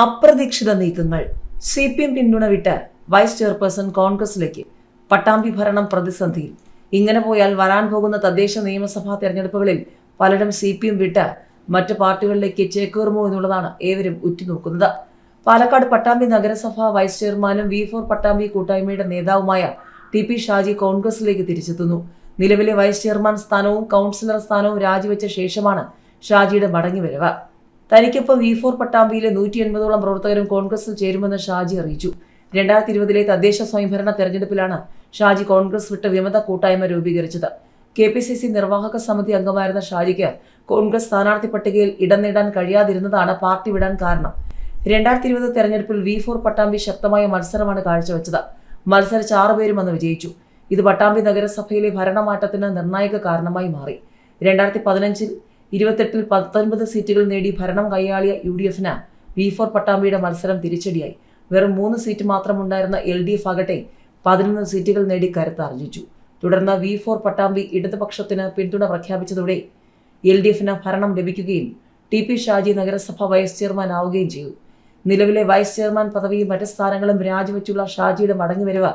അപ്രതീക്ഷിത നീക്കങ്ങൾ. C P M പിന്തുണ വിട്ട് വൈസ് ചെയർപേഴ്സൺ കോൺഗ്രസിലേക്ക് പട്ടാമ്പി ഭരണം പ്രതിസന്ധിയിൽ. ഇങ്ങനെ പോയാൽ വരാൻ പോകുന്ന തദ്ദേശ നിയമസഭാ തെരഞ്ഞെടുപ്പുകളിൽ പലരും സി പി എം വിട്ട് മറ്റു പാർട്ടികളിലേക്ക് ചേക്കേറുമോ എന്നുള്ളതാണ് ഏവരും ഉറ്റുനോക്കുന്നത്. പാലക്കാട് പട്ടാമ്പി നഗരസഭ വൈസ് ചെയർമാനും വി ഫോർ പട്ടാമ്പി കൂട്ടായ്മയുടെ നേതാവുമായ ടി പി ഷാജി കോൺഗ്രസിലേക്ക് തിരിച്ചെത്തുന്നു. നിലവിലെ വൈസ് ചെയർമാൻ സ്ഥാനവും കൗൺസിലർ സ്ഥാനവും രാജിവെച്ച ശേഷമാണ് ഷാജിയുടെ മടങ്ങിവരവ്. തനിക്കൊപ്പം വി ഫോർ പട്ടാമ്പിയിലെ നൂറ്റി എൺപതോളം പ്രവർത്തകരും കോൺഗ്രസിൽ ചേരുമെന്ന് ഷാജി അറിയിച്ചു. രണ്ടായിരത്തി ഇരുപതിലെ തദ്ദേശ സ്വയംഭരണ തെരഞ്ഞെടുപ്പിലാണ് ഷാജി കോൺഗ്രസ് വിട്ട് വിമത കൂട്ടായ്മ രൂപീകരിച്ചത്. കെ പി സി സി നിർവാഹക സമിതി അംഗമായിരുന്ന ഷാജിക്ക് കോൺഗ്രസ് സ്ഥാനാർത്ഥി പട്ടികയിൽ ഇടം നേടാൻ കഴിയാതിരുന്നതാണ് പാർട്ടി വിടാൻ കാരണം. രണ്ടായിരത്തി ഇരുപത് തെരഞ്ഞെടുപ്പിൽ വി ഫോർ പട്ടാമ്പി ശക്തമായ മത്സരമാണ് കാഴ്ചവെച്ചത്. മത്സരിച്ച ആറുപേരും അന്ന് വിജയിച്ചു. ഇത് പട്ടാമ്പി നഗരസഭയിലെ ഭരണമാറ്റത്തിന് നിർണായക കാരണമായി മാറി. രണ്ടായിരത്തി പതിനഞ്ചിൽ ഇരുപത്തെട്ടിൽ പത്തൊൻപത് സീറ്റുകൾ നേടി ഭരണം കൈയാളിയ യു ഡി എഫിന് വി ഫോർ പട്ടാമ്പിയുടെ മത്സരം തിരിച്ചടിയായി. വെറും മൂന്ന് സീറ്റ് മാത്രമുണ്ടായിരുന്ന എൽ ഡി എഫ് ആകട്ടെ പതിനൊന്ന് സീറ്റുകൾ നേടി കരുത്താർജിച്ചു. തുടർന്ന് വി ഫോർ പട്ടാമ്പി ഇടതുപക്ഷത്തിന് പിന്തുണ പ്രഖ്യാപിച്ചതോടെ എൽ ഡി എഫിന് ഭരണം ലഭിക്കുകയും ടി പി ഷാജി നഗരസഭ വൈസ് ചെയർമാൻ ആവുകയും ചെയ്തു. നിലവിലെ വൈസ് ചെയർമാൻ പദവിയും മറ്റ് സ്ഥാനങ്ങളും രാജിവെച്ചുള്ള ഷാജിയുടെ മടങ്ങിവരവ്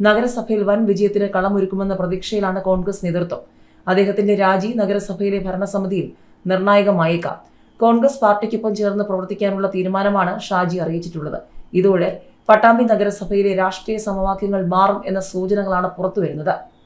നഗരസഭയിൽ വൻ വിജയത്തിന് കളമൊരുക്കുമെന്ന പ്രതീക്ഷയിലാണ് കോൺഗ്രസ് നേതൃത്വം. അദ്ദേഹത്തിന്റെ രാജി നഗരസഭയിലെ ഭരണസമിതിയിൽ നിർണായകമായേക്കാം. കോൺഗ്രസ് പാർട്ടിക്കൊപ്പം ചേർന്ന് പ്രവർത്തിക്കാനുള്ള തീരുമാനമാണ് ഷാജി അറിയിച്ചിട്ടുള്ളത്. ഇതോടെ പട്ടാമ്പി നഗരസഭയിലെ രാഷ്ട്രീയ സമവാക്യങ്ങൾ മാറും എന്ന സൂചനകളാണ് പുറത്തുവരുന്നത്.